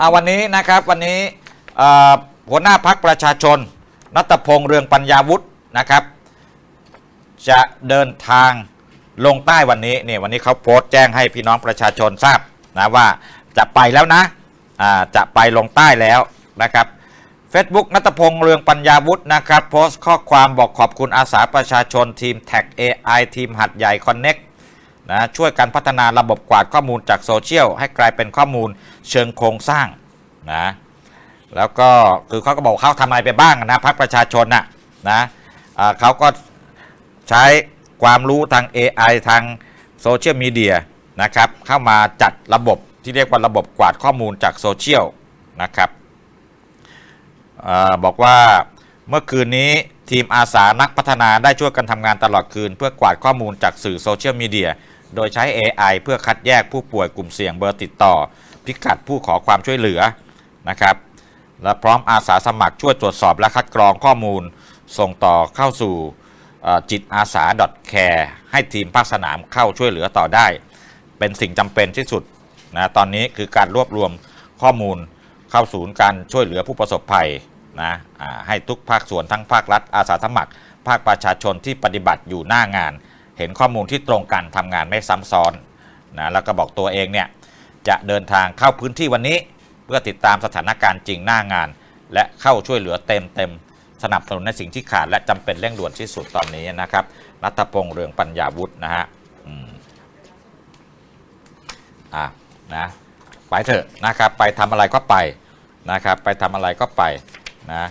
อ่าวันนี้นะครับวันนี้หัวหน้าพักประชาชน นัตพงษ์เรืองปัญญาวุฒินะครับ จะเดินทางลงใต้วันนี้เนี่ยวันนี้เขาโพสต์แจ้งให้พี่น้องประชาชนทราบนะว่าจะไปแล้วนะจะไปลงใต้แล้วนะครับ Facebook นัตพงษ์เรืองปัญญาวุฒินะครับ โพสต์ข้อความบอกขอบคุณอาสาประชาชนทีมแท็ก AI ทีมหัดใหญ่ Connect นะช่วยกันพัฒนาระบบกวาดข้อมูลจากโซเชียลให้กลายเป็นข้อมูลเชิงโครงสร้างนะแล้วก็คือเขาก็บอกเขาทำอะไรไปบ้างนะพักประชาชนนะนะเขาก็ใช้ความรู้ทาง AI ทางโซเชียลมีเดียนะครับเข้ามาจัดระบบที่เรียกว่าระบบกวาดข้อมูลจากโซเชียลนะครับอบอกว่าเมื่อคืนนี้ทีมอาสานักพัฒนาได้ช่วยกันทำงานตลอดคืน เพื่อกวาดข้อมูลจากสื่อโซเชียลมีเดีย โดยใช้ AI เพื่อคัดแยกผู้ป่วยกลุ่มเสี่ยงเบอร์ติดต่อ พิกัดผู้ขอความช่วยเหลือนะครับและพร้อมอาสาสมัครช่วยตรวจสอบและคัดกรองข้อมูล ส่งต่อเข้าสู่จิตอาสา .care ให้ทีมภาคสนามเข้าช่วยเหลือต่อได้ เป็นสิ่งจำเป็นที่สุดนะตอนนี้คือการรวบรวมข้อมูลเข้าศูนย์การช่วยเหลือผู้ประสบภัยนะให้ทุกภาคส่วนทั้งภาครัฐอาสาสมัคร ภาคประชาชนที่ปฏิบัติอยู่หน้างาน เห็นข้อมูลที่ตรงกันทำงานไม่ซ้ำซ้อนนะแล้วก็บอกตัวเองเนี่ยจะเดินทางเข้าพื้นที่วันนี้ เพื่อติดตามสถานการณ์จริงหน้างาน และเข้าช่วยเหลือเต็มเต็มสนับสนุนในสิ่งที่ขาดและจำเป็นเร่งด่วนที่สุดตอนนี้นะครับรัตพงษ์เรืองปัญญาวุฒินะฮะอะนะไปเถอะนะครับไปทำอะไรก็ไปนะครับไปทำอะไรก็ไปนะ